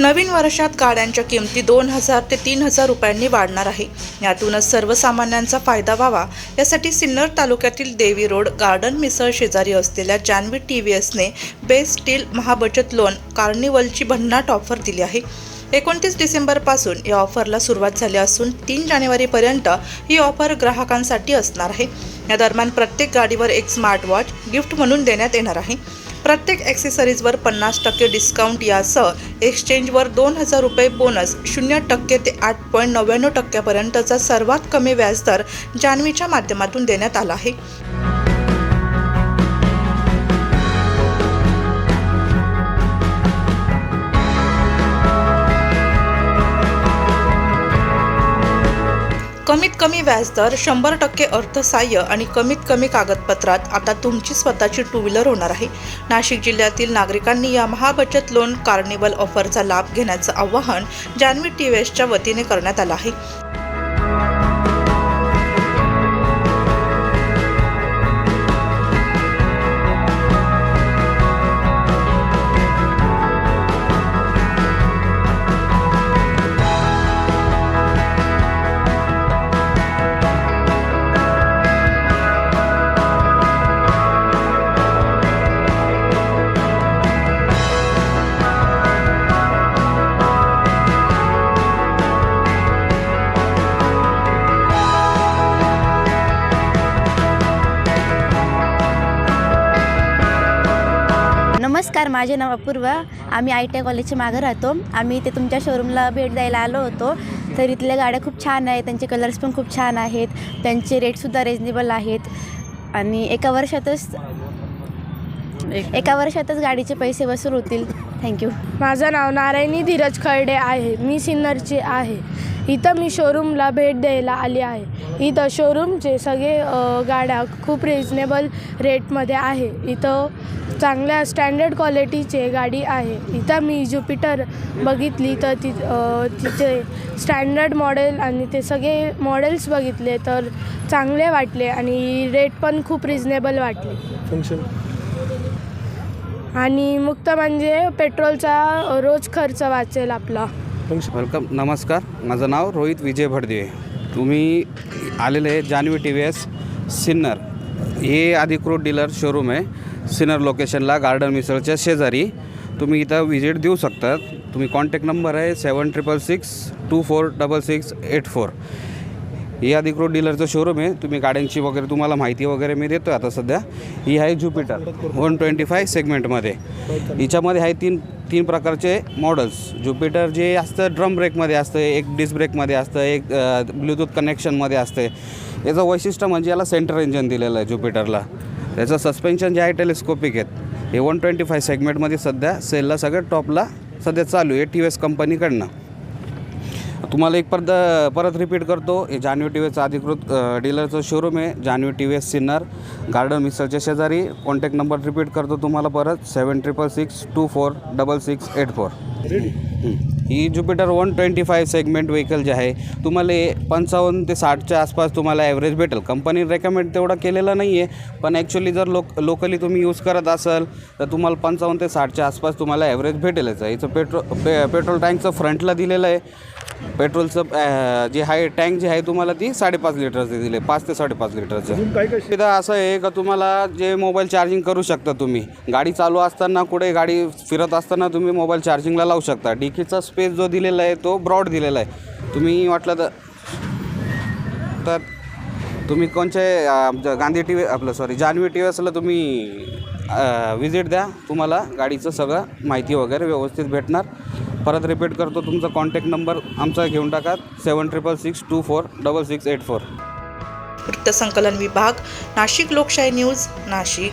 नवीन वर्षात गाड्यांच्या किमती दोन हजार ते तीन हजार रुपयांनी वाढणार आहे. यातूनच सर्वसामान्यांचा फायदा व्हावा. यासाठी सिन्नर तालुक्यातील देवी रोड गार्डन मिसळ शेजारी असलेल्या जानवी टी व्ही एसने बेस्ट स्टील महाबचत लोन कार्निवलची भन्नाट ऑफर दिली आहे. एकोणतीस डिसेंबरपासून या ऑफरला सुरुवात झाली असून तीन जानेवारीपर्यंत ही ऑफर ग्राहकांसाठी असणार आहे. या दरम्यान प्रत्येक गाडीवर एक स्मार्ट वॉच गिफ्ट म्हणून देण्यात येणार आहे. प्रत्येक ॲक्सेसरीजवर पन्नास टक्के डिस्काउंट यासह एक्सचेंजवर दोन हजार रुपये बोनस शून्य टक्के ते आठ पॉईंट नव्याण्णव टक्क्यापर्यंतचा सर्वात कमी व्याजदर जान्हवीच्या माध्यमातून देण्यात आला आहे. कमीत कमी व्याजदर शंभर टक्के अर्थसहाय्य आणि कमीत कमी कागदपत्रात आता तुमची स्वतःची टू व्हीलर होणार आहे. नाशिक जिल्ह्यातील नागरिकांनी या महाबचत लोन कार्निवल ऑफरचा लाभ घेण्याचं आवाहन जान्हवी टी व्ही एसच्या वतीने करण्यात आलं आहे. नमस्कार माझे नाव अपूर्वा. आम्ही आय टी आय कॉलेजच्या मागं राहतो. आम्ही इथे तुमच्या शोरूमला भेट द्यायला आलो होतो. तर इथल्या गाड्या खूप छान आहेत त्यांचे कलर्स पण खूप छान आहेत त्यांचे रेटसुद्धा रिजनेबल आहेत. आणि एका वर्षातच एका वर्षातच गाडीचे पैसे वसूल होतील. थँक्यू माझं नाव नारायणी धीरज खर्डे आहे. मी सिन्नरची आहे. इथं मी शोरूमला भेट द्यायला आली आहे. इथं शोरूमचे सगळे गाड्या खूप रिजनेबल रेटमध्ये आहे. इथं चांगल्या स्टँडर्ड क्वालिटीचे गाडी आहे. इथं मी ज्युपिटर बघितली तर ति तिचे स्टँडर्ड मॉडेल आणि ते सगळे मॉडेल्स बघितले तर चांगले वाटले आणि रेट पण खूप रिजनेबल वाटले. फंक्शन आणि मुक्त म्हणजे पेट्रोलचा रोज खर्च वाचेल आपला. फंक्शन वेलकम नमस्कार. माझं नाव रोहित विजय भडदिवे. तुम्ही आलेले आहे Janhavi T V S Sinnar. हे अधिकृत डीलर शोरूम आहे. सिनर लोकेशनला गार्डन मिसळच्या शेजारी. तुम्ही इथं व्हिजिट देऊ शकतात तुम्ही कॉन्टॅक्ट नंबर आहे seven triple six two four double six eight four हे अधिकृत डीलरचं शोरूम आहे. तुम्ही गाड्यांची वगैरे तुम्हाला माहिती वगैरे मी देतो आता सध्या. ही आहे ज्युपिटर वन ट्वेंटी फाय सेगमेंटमध्ये हिच्यामध्ये आहे तीन तीन प्रकारचे मॉडल्स ज्युपिटर जे असतं ड्रम ब्रेकमध्ये असतं एक डिस्क ब्रेकमध्ये असतं एक ब्लूटूथ कनेक्शनमध्ये असतं. याचं वैशिष्ट्य म्हणजे याला सेंटर इंजन दिलेलं आहे ज्युपिटरला त्याचं सस्पेन्शन जे आहे टेलिस्कोपिक आहेत. हे वन ट्वेंटी फाय सेगमेंटमध्ये सध्या सेलला सगळ्यात टॉपला सध्या चालू आहे टी व्ही एस कंपनीकडनं तुम्हाला एक परत परत रिपीट करतो हे जान्हवी टी व्ही एसचं अधिकृत डीलरचं शोरूम आहे Janhavi T V S Sinnar garden मिसळच्या शेजारी. कॉन्टॅक्ट नंबर रिपीट करतो तुम्हाला परत seven triple six two four double six eight four ही Jupiter one twenty five segment vehicle जे आहे तुम्हाला पंचावन्न ते साठच्या आसपास तुम्हाला ॲव्हरेज भेटेल. कंपनी रेकमेंड तेवढा केलेला नाही आहे पण ॲक्च्युली जर लोक लोकली तुम्ही यूज करत असाल तर तुम्हाला पंचावन्न ते साठच्या आसपास तुम्हाला ॲव्हरेज भेटेलच आहे. याचं पेट्रो पे पेट्रोल टँकचं फ्रंटला दिलेलं आहे. पेट्रोलचं जे आहे टँक जे आहे तुम्हाला ती साडेपाच लिटरचं दिले पाच ते साडेपाच लिटरचं. अजून काय काय? सुविधा असं आहे का तुम्हाला जे मोबाईल चार्जिंग करू शकता तुम्ही? गाडी चालू असताना कुठे गाडी फिरत असताना तुम्ही मोबाईल चार्जिंगला लावू शकता. डिकीचा स्पेस जो दिलेला आहे तो ब्रॉड दिलेला आहे. तुम्ही वाटलं तर तर तुम्ही कोणचे गांधी टी व्ही आपलं सॉरी जान्हवी टी व्ही एसला तुम्ही विजिट द्या. तुम्हाला गाडीचं सगळं माहिती वगैरे व्यवस्थित भेटणार. परत रिपीट करतो तुमचा कॉन्टॅक्ट नंबर आमचा घेऊन टाका. Seven triple six two four double six eight four वृत्तसंकलन विभाग नाशिक लोकशाही न्यूज नाशिक.